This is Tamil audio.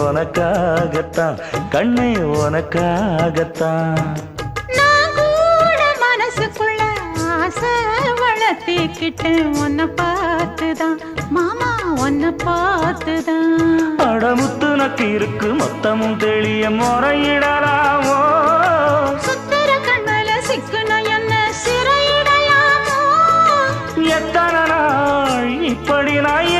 உனக்காகத்தான். கண்ணே உனக்காகத்தான். நான் கூட மனசுக்குள்ள ஆசை வளர்த்திக்கிட்டேன். உன்னை பார்த்துதான் மாமா உன்னை பார்த்துதான். அடமுத்து நக்கு இருக்கு மொத்தமும் தெளிய முறையிடலாமோ? சுத்தர கண்மல சிக்கன என்ன சிறையிடையாமோ எத்தனை நாள் இப்படி நான்